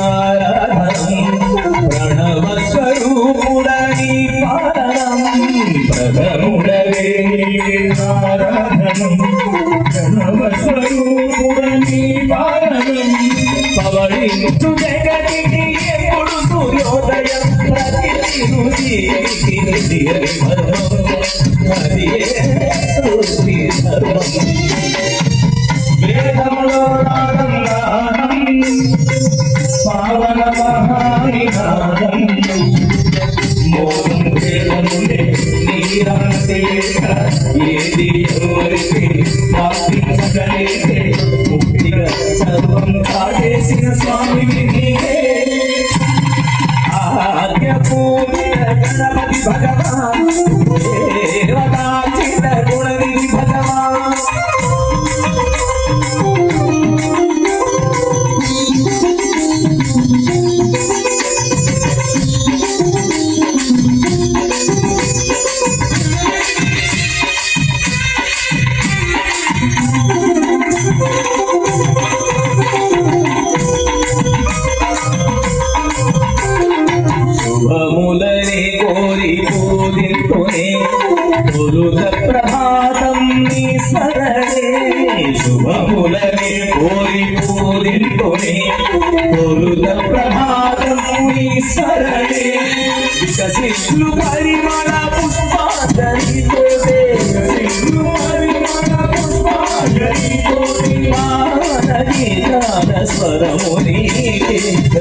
ఆరాధనం ప్రణవ స్వరూపుడని పాలనం ప్రథముడవే ఆరాధనం ప్రణవ స్వరూపుడని పాలనం పవళించు జగతికి ఎప్పుడు సూర్యోదయం ప్రతి సృష్టి ధర్మం ఏది ఎవరికి ప్రార్థించగలిగితే ముక్తిగా సర్వం కాటేసిన స్వామి నీవే ఆద్య పూజ గణపతి భగవాన్. తొలుత ప్రభాతం నీ స్మరణే శుభములని కోరి పూజింతునే తొలుత ప్రభాతం నీ స్మరణే వికసిట్లు పరిమళ పుష్పాంజలితో వికసిట్లు పరిమళ పుష్పాంజలితో స్వరముని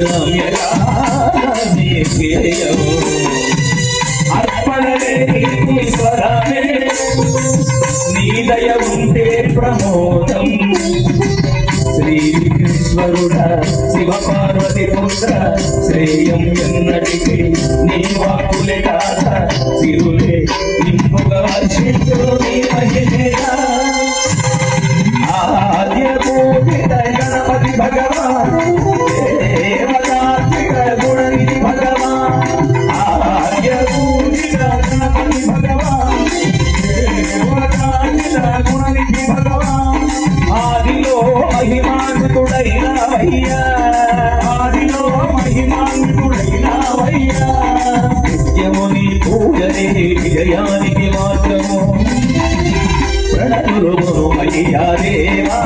రమ్యగానీయము అర్పణలే స్వరమే దయ ఉంటే ప్రమోదం. శ్రీకృష్ణరుడ శివ పార్వతి పుత్ర శ్రేయం ఎన్నటికి నీ వాకులే కాద శివులే నింపుగా వర్షించు నీ మహిళ. ఆద్య పూజిత గణపతి భగవాన్. మహిమాన్వితుడైన ఆదిలో మహిమాన్వితుడైన నిత్యముని పూజనే విజయానికి మాత్రము. ప్రణతులు అయ్యా దేవా.